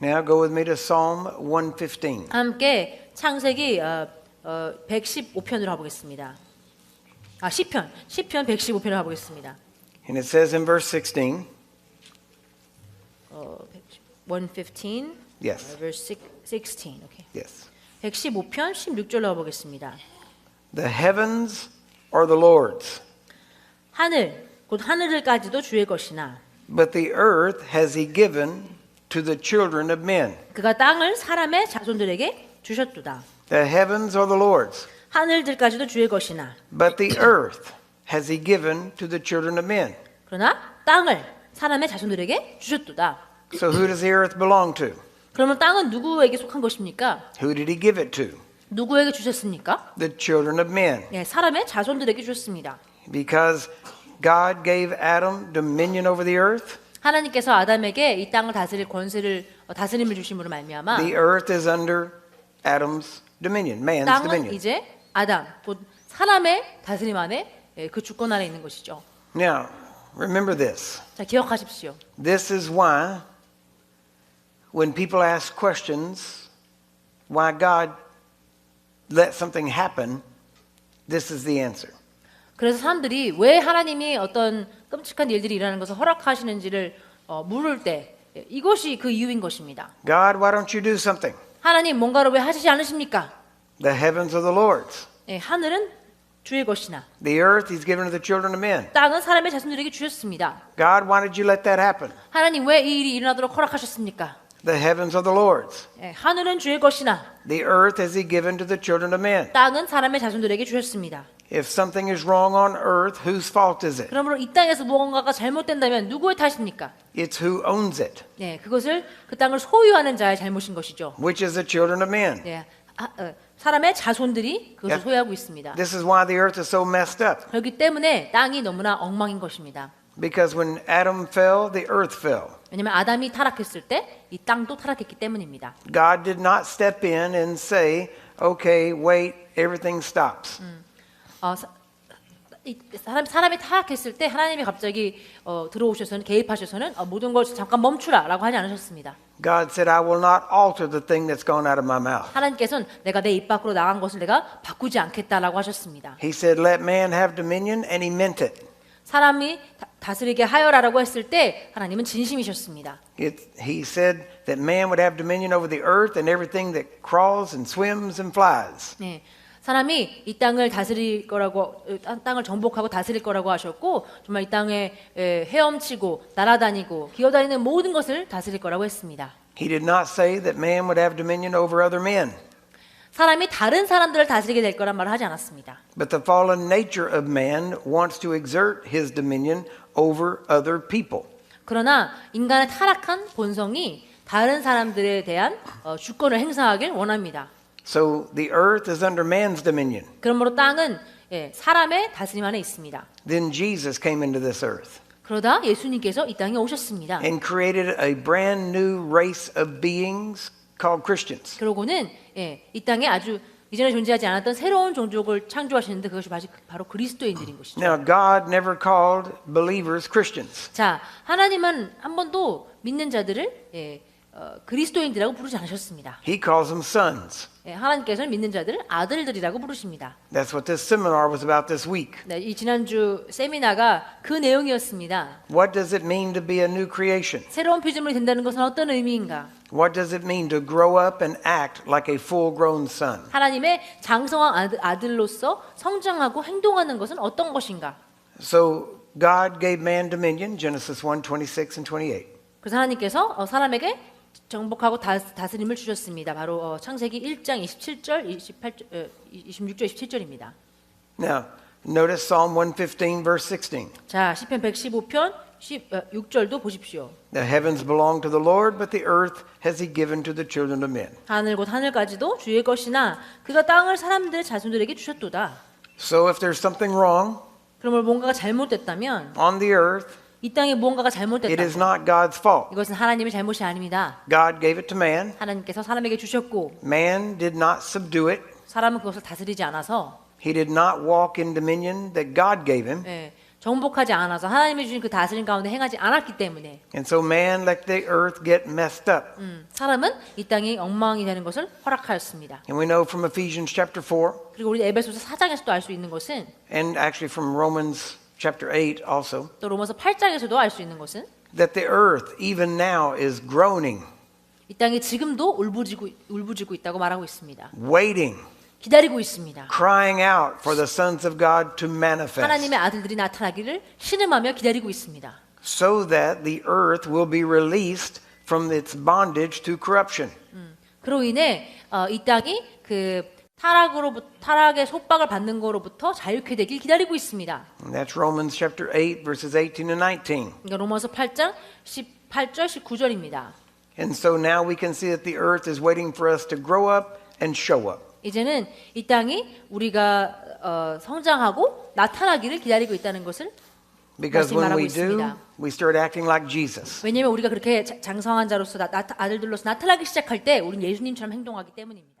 Now go with me to Psalm 115. 함께 창세기 어, 어, 115편으로 가보겠습니다. 아 시편 시편 115편을 가보겠습니다. And it says in verse 16, 어, 115 Yes. 어, verse 16. 오케이. yes. 115편 16절로 가보겠습니다. The heavens are the Lord's, 하늘 곧 하늘을까지도 주의 것이나 but the earth has he given to the children of men. 그가 땅을 사람의 자손들에게 주셨도다. The heavens are the Lord's, 하늘들까지도 주의 것이나 but the earth has he given to the children of men. 그러나 땅을 사람의 자손들에게 주셨도다. So who does the earth belong to? 그러면 땅은 누구에게 속한 것입니까? Who did he give it to? 누구에게 주셨습니까? The children of men. 예, 사람의 자손들에게 주셨습니다. Because God gave Adam dominion over the earth, 하나님께서 아담에게 이 땅을 다스릴 권세를 어, 다스림을 주심으로 말미암아 the earth is under Adam's dominion, man's 땅은 dominion. 이제 아담 곧 사람의 다스림 안에 예, 그 주권 안에 있는 것이죠. Now, remember this. 자 기억하십시오. This is why when people ask questions, why God let something happen, this is the answer. 그래서 사람들이 왜 하나님이 어떤 끔찍한 일들이 일어나는 것을 허락하시는지를 어, 물을 때 예, 이것이 그 이유인 것입니다. God, why don't you do something? 하나님 뭔가를 왜 하시지 않으십니까? The heavens are the Lord's. 예, 하늘은 주의 것이나 The earth He's given to the children of men. 땅은 사람의 자손들에게 주셨습니다. God, why did you let that happen? 하나님 왜 이 일이 일어나도록 허락하셨습니까? The heavens are the Lord's. 예, 하늘은 주의 것이나 The earth has He given to the children of men. 땅은 사람의 자손들에게 주셨습니다. If something is wrong on earth, whose fault is it? 그러므로 이 땅에서 무언가가 잘못된다면 누구의 탓입니까? It's who owns it, 예, 그것을 그 땅을 소유하는 자의 잘못인 것이죠. which is the children of men. 예, 아, 어, 사람의 자손들이 그것을 야. 소유하고 있습니다. This is why the earth is so messed up. 그렇기 때문에 땅이 너무나 엉망인 것입니다. Because when Adam fell, the earth fell. 왜냐하면 아담이 타락했을 때 이 땅도 타락했기 때문입니다. God did not step in and say, okay, wait, everything stops. 어, 사, 이 사람 사람이 타락했을 때 하나님이 갑자기 어, 들어오셔서는 개입하셔서는 어, 모든 걸 잠깐 멈추라라고 하지 않으셨습니다. God said, I will not alter the thing that's gone out of my mouth. 하나님께서는 내가 내 입 밖으로 나간 것을 내가 바꾸지 않겠다라고 하셨습니다. He said, let man have dominion, and he meant it. 사람이 다, 다스리게 하여라라고 했을 때 하나님은 진심이셨습니다. it. He said that man would have dominion over the earth and everything that crawls and swims and flies. 네. 사람이 이 땅을 다스릴 거라고 어, 땅- 땅을 정복하고 다스릴 거라고 하셨고 정말 이 땅에 에, 헤엄치고 날아다니고 기어다니는 모든 것을 다스릴 거라고 했습니다. He did not say that man would have dominion over other men. 사람이 다른 사람들을 다스리게 될 거란 말을 하지 않았습니다. But the fallen nature of man wants to exert his dominion over other people. 그러나 인간의 타락한 본성이 다른 사람들에 대한 어, 주권을 행사하길 원합니다. So the earth is under man's dominion. 그러므로 땅은 예, 사람의 다스림 안에 있습니다. Then Jesus came into this earth 그러다 예수님께서 이 땅에 오셨습니다. and created a brand new race of beings called Christians. 그러고는 예, 이 땅에 아주 이전에 존재하지 않았던 새로운 종족을 창조하시는데 그것이 바로- 그리스도인들인 것이죠. Now, God never called believers Christians. 자, 하나님은 한 번도 믿는 자들을 예, 어, 그리스도인들이라고 부르지 않으셨습니다. He calls them sons. 예, 하나님께서는 믿는 자들을 아들들이라고 부르십니다. That's what this seminar was about this week. 네, 이 지난주 세미나가 그 내용이었습니다. What does it mean to be a new creation? 새로운 피조물이 된다는 것은 어떤 의미인가? What does it mean to grow up and act like a full grown son? 하나님의 장성한 아들, 아들로서 성장하고 행동하는 것은 어떤 것인가? So, God gave man dominion, Genesis 1 26 and 28. 그래서 하나님께서 어, 사람에게 정복하고 다, 다스 림을 주셨습니다. 바로 어, 창세기 1장 27절, 28절, 어, 26절, 27절입니다. Now, notice Psalm 115, verse 16. 자, 시편 115편 10, 어, 6절도 보십시오. The heavens belong to the Lord, but the earth has he given to the children of men. 하늘 곧 하늘까지도 주의 것이나 그가 땅을 사람들의 자손들에게 주셨도다. So, if there's something wrong 그러므로 뭔가가 잘못됐다면 on the earth, 이 땅에 무언가가 it 잘못됐다. is not God's fault. 이것은 하나님의 잘못이 아닙니다. God gave it to man. 하나님께서 사람에게 주셨고 Man did not subdue it. 사람은 그것을 다스리지 않아서 He did not walk in dominion that God gave him. 예, 정복하지 않아서 하나님이 주신 그 다스림 가운데 행하지 않았기 때문에 And so man let the earth get messed up. 음, 사람은 이 땅이 엉망이 되는 것을 허락하였습니다. And we know from Ephesians chapter 4 그리고 우리 에베소서 4장에서도 알 수 있는 것은 and actually from Romans chapter 8 also 또 로마서 8장에서도 알 수 있는 것은 that the earth even now is groaning, 이 땅이 지금도 울부짖고 울부짖고 있다고 말하고 있습니다. waiting, 기다리고 있습니다. crying out for the sons of God to manifest 하나님의 아들들이 나타나기를 신음하며 기다리고 있습니다. so that the earth will be released from its bondage to corruption. 그로 인해 어, 이 땅이 그 타락으로 타락의 속박을 받는 거로부터 자유케 되길 기다리고 있습니다. That's Romans chapter 8 verses 18 and 19. 그러니까 로마서 8장 18절 19절입니다. And so now we can see that the earth is waiting for us to grow up and show up. 이제는 이 땅이 우리가 어, 성장하고 나타나기를 기다리고 있다는 것을 Because when we do, we start acting like Jesus. 왜냐하면 우리가 그렇게 자- 장성한 자로서 나, 나, 아들들로서 나타나기 시작할 때 우리는 예수님처럼 행동하기 때문입니다.